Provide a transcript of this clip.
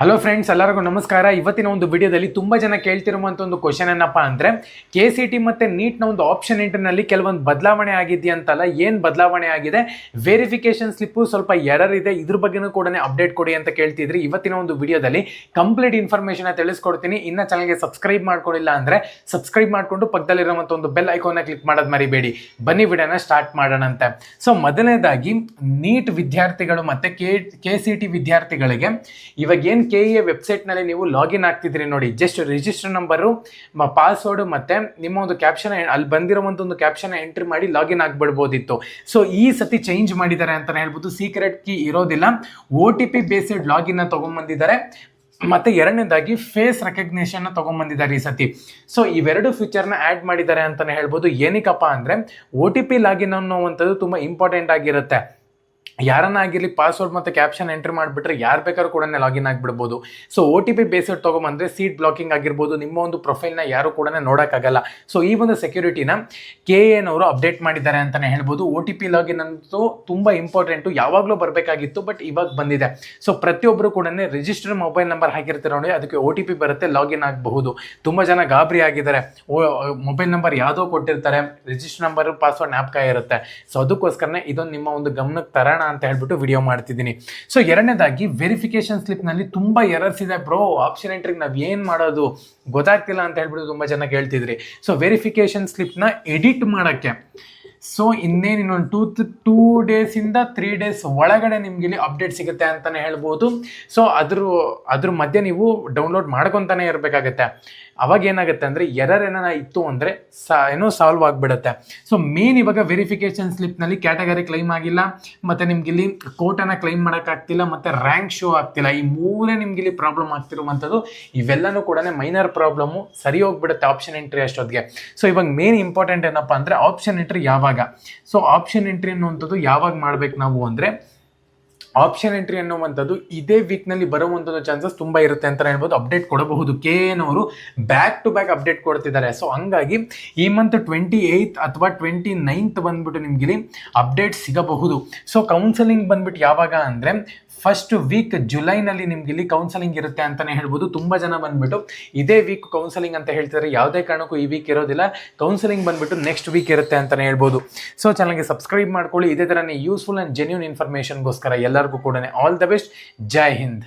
Hello friends ಎಲ್ಲರಿಗೂ ನಮಸ್ಕಾರ. ಇವತ್ತಿನ ಒಂದು ವಿಡಿಯೋದಲ್ಲಿ ತುಂಬ ಜನ ಕೇಳ್ತಿರುವಂಥ ಒಂದು ಕ್ವಶನ್ ಏನಪ್ಪ ಅಂದರೆ ಕೆ ಸಿ ಟಿ ಮತ್ತು ನೀಟ್ನ ಒಂದು ಆಪ್ಷನ್ ಎಂಟರ್ನಲ್ಲಿ ಕೆಲವೊಂದು ಬದಲಾವಣೆ ಆಗಿದೆಯಂತಲ್ಲ ಏನು ಬದಲಾವಣೆ ಆಗಿದೆ ವೆರಿಫಿಕೇಶನ್ ಸ್ಲಿಪ್ಪು ಸ್ವಲ್ಪ ಎರರ್ ಇದೆ, ಇದ್ರ ಬಗ್ಗೆನೂ ಕೂಡ ಅಪ್ಡೇಟ್ ಕೊಡಿ ಅಂತ ಕೇಳ್ತಿದ್ರಿ. ಇವತ್ತಿನ ಒಂದು ವಿಡಿಯೋದಲ್ಲಿ ಕಂಪ್ಲೀಟ್ ಇನ್ಫಾರ್ಮೇಷನ್ನ ತಿಳಿಸ್ಕೊಡ್ತೀನಿ. ಇನ್ನು ಚಾನಲ್ಗೆ ಸಬ್ಸ್ಕ್ರೈಬ್ ಮಾಡ್ಕೊಂಡಿಲ್ಲ ಅಂದರೆ ಸಬ್ಸ್ಕ್ರೈಬ್ ಮಾಡಿಕೊಂಡು ಪಕ್ಕದಲ್ಲಿರುವಂಥ ಒಂದು ಬೆಲ್ ಐಕಾನ್ನ ಕ್ಲಿಕ್ ಮಾಡೋದು ಮರಿಬೇಡಿ. ಬನ್ನಿ ವಿಡಿಯೋನ ಸ್ಟಾರ್ಟ್ ಮಾಡೋಣಂತೆ. ಸೊ ಮೊದಲನೇದಾಗಿ ನೀಟ್ ವಿದ್ಯಾರ್ಥಿಗಳು ಮತ್ತು ಕೆ ಕೆ ಸಿ ಟಿ ವಿದ್ಯಾರ್ಥಿಗಳಿಗೆ ಇವಾಗ ಏನು ಕೆ ಇ ವೆಬ್ಸೈಟ್ನಲ್ಲಿ ನೀವು ಲಾಗಿನ್ ಆಗ್ತಿದ್ದೀರಿ ನೋಡಿ. ಜಸ್ಟ್ ರಿಜಿಸ್ಟರ್ ನಂಬರು ಪಾಸ್ವರ್ಡ್ ಮತ್ತು ನಿಮ್ಮ ಒಂದು ಕ್ಯಾಪ್ಷನ್, ಅಲ್ಲಿ ಬಂದಿರೋ ಒಂದು ಕ್ಯಾಪ್ಷನ್ ಎಂಟ್ರಿ ಮಾಡಿ ಲಾಗಿನ್ ಆಗಿಬಿಡ್ಬೋದಿತ್ತು. ಸೊ, ಈ ಸತಿ ಚೇಂಜ್ ಮಾಡಿದ್ದಾರೆ ಅಂತಲೇ ಹೇಳ್ಬೋದು. ಸೀಕ್ರೆಟ್ ಕೀ ಇರೋದಿಲ್ಲ. ಒ ಟಿ ಪಿ ಬೇಸ್ಡ್ ಲಾಗಿನ್ನ ತೊಗೊಂಬಂದಿದ್ದಾರೆ. ಮತ್ತೆ ಎರಡನೇದಾಗಿ ಫೇಸ್ ರೆಕಗ್ನೇಷನ್ ತಗೊಂಡ್ಬಂದಿದ್ದಾರೆ ಈ ಸತಿ. ಸೊ, ಇವೆರಡು ಫೀಚರ್ನ ಆ್ಯಡ್ ಮಾಡಿದ್ದಾರೆ ಅಂತಲೇ ಹೇಳ್ಬೋದು. ಏನಕ್ಕಪ್ಪ ಅಂದರೆ ಒ ಟಿ ಪಿ ಲಾಗಿನ್ ಅನ್ನುವಂಥದ್ದು ತುಂಬ ಇಂಪಾರ್ಟೆಂಟ್ ಆಗಿರುತ್ತೆ. ಯಾರನ್ನ ಆಗಿರಲಿ ಪಾಸ್ವರ್ಡ್ ಮತ್ತು ಕ್ಯಾಪ್ಷನ್ ಎಂಟ್ರಿ ಮಾಡಿಬಿಟ್ರೆ ಯಾರು ಬೇಕಾದ್ರೂ ಕೂಡ login ಆಗಿಬಿಡ್ಬೋದು. So O T P based ತೊಗೊಂಬಂದ್ರೆ seat blocking ಆಗಿರ್ಬೋದು. ನಿಮ್ಮ ಒಂದು ಪ್ರೊಫೈಲ್ನ ಯಾರು ಕೂಡ ನೋಡೋಕ್ಕಾಗಲ್ಲ. ಸೊ ಈ ಒಂದು ಸೆಕ್ಯೂರಿಟಿನ ಕೆ ಎನವರು ಅಪ್ಡೇಟ್ ಮಾಡಿದ್ದಾರೆ ಅಂತಲೇ ಹೇಳ್ಬೋದು. ಒ ಟಿ ಪಿ ಲಾಗಿನ್ ಅಂತೂ ತುಂಬ ಇಂಪಾರ್ಟೆಂಟು ಯಾವಾಗಲೂ ಬರಬೇಕಾಗಿತ್ತು ಬಟ್ ಇವಾಗ ಬಂದಿದೆ. ಸೊ ಪ್ರತಿಯೊಬ್ಬರು ಕೂಡ ರಿಜಿಸ್ಟರ್ ಮೊಬೈಲ್ ನಂಬರ್ ಹಾಕಿರ್ತಾರೆ ನೋಡಿ, ಅದಕ್ಕೆ ಒ ಟಿ ಪಿ ಬರುತ್ತೆ ಲಾಗಿನ್ ಆಗಬಹುದು. ತುಂಬ ಜನ ಗಾಬರಿ ಆಗಿದ್ದಾರೆ. ಓ ಮೊಬೈಲ್ ನಂಬರ್ ಯಾವುದೋ ಕೊಟ್ಟಿರ್ತಾರೆ ರಿಜಿಸ್ಟರ್ ನಂಬರ್ ಪಾಸ್ವರ್ಡ್ ಜ್ಞಾಪಕ ಇರುತ್ತೆ. ಸೊ ಅದಕ್ಕೋಸ್ಕರನೇ ಇದೊಂದು ನಿಮ್ಮ ಒಂದು ಗಮನಕ್ಕೆ ತರೋಣ ಅಂತ ಹೇಳ್ಬಿಟ್ಟು ವಿಡಿಯೋ ಮಾಡ್ತಿದ್ದೀನಿ. ಸೊ ಎರಡನೇದಾಗಿ ವೆರಿಫಿಕೇಶನ್ ಸ್ಲಿಪ್ನಲ್ಲಿ ತುಂಬ ಎರರ್ಸ್ ಇದೆ ಬ್ರೋ ಆಪ್ಷನ್ ಎಂಟ್ರಿಗೆ ನಾವು ಏನು ಮಾಡೋದು ಗೊತ್ತಾಗ್ತಿಲ್ಲ ಅಂತ ಹೇಳ್ಬಿಟ್ಟು ತುಂಬ ಜನ ಕೇಳ್ತಿದ್ರಿ. ಸೊ ವೆರಿಫಿಕೇಶನ್ ಸ್ಲಿಪ್ನ ಎಡಿಟ್ ಮಾಡೋಕ್ಕೆ. ಸೊ ಇನ್ನೇನು ಇನ್ನೊಂದು ಟೂ ಟೂ ಡೇಸಿಂದ ತ್ರೀ ಡೇಸ್ ಒಳಗಡೆ ನಿಮ್ಗೆ ಇಲ್ಲಿ ಅಪ್ಡೇಟ್ ಸಿಗುತ್ತೆ ಅಂತಲೇ ಹೇಳ್ಬೋದು. ಸೊ ಅದ್ರ ಅದ್ರ ಮಧ್ಯೆ ನೀವು ಡೌನ್ಲೋಡ್ ಮಾಡ್ಕೊತಾನೆ ಇರಬೇಕಾಗತ್ತೆ. ಅವಾಗ ಏನಾಗುತ್ತೆ ಅಂದರೆ ಎರರ್ ಏನಾರ ಇತ್ತು ಅಂದರೆ ಸಾ ಏನೋ ಸಾಲ್ವ್ ಆಗಿಬಿಡುತ್ತೆ. ಸೊ ಮೇನ್ ಇವಾಗ ವೆರಿಫಿಕೇಶನ್ ಸ್ಲಿಪ್ನಲ್ಲಿ ಕ್ಯಾಟಗರಿ ಕ್ಲೈಮ್ ಆಗಿಲ್ಲ, ಮತ್ತು ನಿಮ್ಗೆ ಇಲ್ಲಿ ಕೋಟನ್ನು ಕ್ಲೈಮ್ ಮಾಡೋಕ್ಕಾಗ್ತಿಲ್ಲ ಮತ್ತು ರ್ಯಾಂಕ್ ಶೋ ಆಗ್ತಿಲ್ಲ. ಈ ಮೂರೇ ನಿಮ್ಗೆ ಇಲ್ಲಿ ಪ್ರಾಬ್ಲಮ್ ಆಗ್ತಿರುವಂಥದ್ದು. ಇವೆಲ್ಲನೂ ಕೂಡ ಮೈನರ್ ಪ್ರಾಬ್ಲಮ್ಮು ಸರಿ ಹೋಗ್ಬಿಡುತ್ತೆ ಆಪ್ಷನ್ ಎಂಟ್ರಿ ಅಷ್ಟೊತ್ತಿಗೆ. ಸೊ ಇವಾಗ ಮೇನ್ ಇಂಪಾರ್ಟೆಂಟ್ ಏನಪ್ಪ ಅಂದರೆ ಆಪ್ಷನ್ ಎಂಟ್ರಿ ಯಾವಾಗ? ಸೊ ಆಪ್ಷನ್ ಎಂಟ್ರಿ ಅನ್ನುವಂಥದ್ದು ಯಾವಾಗ ಮಾಡ್ಬೇಕು ನಾವು ಅಂದರೆ ಆಪ್ಷನ್ ಎಂಟ್ರಿ ಅನ್ನುವಂಥದ್ದು ಇದೇ ವೀಕ್ನಲ್ಲಿ ಬರುವಂಥದ್ದು ಚಾನ್ಸಸ್ ತುಂಬ ಇರುತ್ತೆ ಅಂತ ಹೇಳ್ಬೋದು. ಅಪ್ಡೇಟ್ ಕೊಡಬಹುದು ಕೆ ಅವರು. ಬ್ಯಾಕ್ ಟು ಬ್ಯಾಕ್ ಅಪ್ಡೇಟ್ ಕೊಡ್ತಿದ್ದಾರೆ. ಸೊ ಹಂಗಾಗಿ ಈ ಮಂತ್ ಟ್ವೆಂಟಿ ಏಯ್ತ್ ಅಥವಾ ಟ್ವೆಂಟಿ ನೈನ್ತ್ ಬಂದ್ಬಿಟ್ಟು ನಿಮ್ಗೆ ಅಪ್ಡೇಟ್ ಸಿಗಬಹುದು. ಸೊ ಕೌನ್ಸಲಿಂಗ್ ಬಂದ್ಬಿಟ್ಟು ಯಾವಾಗ ಅಂದರೆ ಫಸ್ಟ್ ವೀಕ್ ಜುಲೈನಲ್ಲಿ ನಿಮ್ಗೆ ಇಲ್ಲಿ ಕೌನ್ಸಲಿಂಗ್ ಇರುತ್ತೆ ಅಂತಲೇ ಹೇಳ್ಬೋದು. ತುಂಬ ಜನ ಬಂದ್ಬಿಟ್ಟು ಇದೇ ವೀಕ್ ಕೌನ್ಸಲಿಂಗ್ ಅಂತ ಹೇಳ್ತಾರೆ ಯಾವುದೇ ಕಾರಣಕ್ಕೂ ಈ ವೀಕ್ ಇರೋದಿಲ್ಲ. ಕೌನ್ಸಲಿಂಗ್ ಬಂದ್ಬಿಟ್ಟು ನೆಕ್ಸ್ಟ್ ವೀಕ್ ಇರುತ್ತೆ ಅಂತಲೇ ಹೇಳ್ಬೋದು. ಸೊ ಚಾನಲ್ಗೆ ಸಬ್ಸ್ಕ್ರೈಬ್ ಮಾಡ್ಕೊಳ್ಳಿ. ಇದೇ ಥರನೇ ಯೂಸ್ಫುಲ್ ಆ್ಯಂಡ್ ಜೆನ್ಯೂನ್ ಇನ್ಫಾರ್ಮೇಷನ್ಗೋಸ್ಕರ వరకు కూడా ఆల్ ద బెస్ట్ జై హింద్.